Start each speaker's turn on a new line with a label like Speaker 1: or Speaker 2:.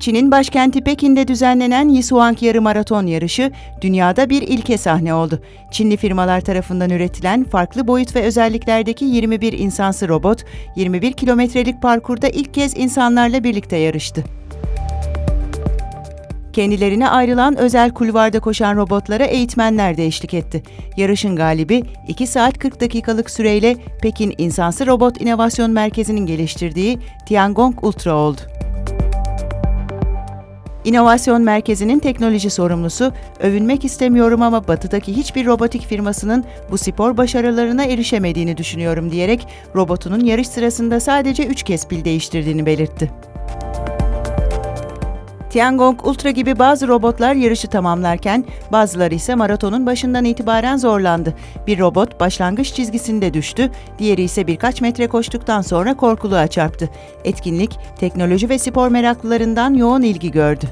Speaker 1: Çin'in başkenti Pekin'de düzenlenen Yisuang Yarı Maraton yarışı dünyada bir ilke sahne oldu. Çinli firmalar tarafından üretilen farklı boyut ve özelliklerdeki 21 insansı robot, 21 kilometrelik parkurda ilk kez insanlarla birlikte yarıştı. Kendilerine ayrılan özel kulvarda koşan robotlara eğitmenler de eşlik etti. Yarışın galibi 2 saat 40 dakikalık süreyle Pekin İnsansı Robot İnovasyon Merkezi'nin geliştirdiği Tiangong Ultra oldu. İnovasyon Merkezi'nin teknoloji sorumlusu, övünmek istemiyorum ama batıdaki hiçbir robotik firmasının bu spor başarılarına erişemediğini düşünüyorum diyerek robotunun yarış sırasında sadece 3 kez pil değiştirdiğini belirtti. Tiangong Ultra gibi bazı robotlar yarışı tamamlarken bazıları ise maratonun başından itibaren zorlandı. Bir robot başlangıç çizgisinde düştü, diğeri ise birkaç metre koştuktan sonra korkuluğa çarptı. Etkinlik teknoloji ve spor meraklılarından yoğun ilgi gördü.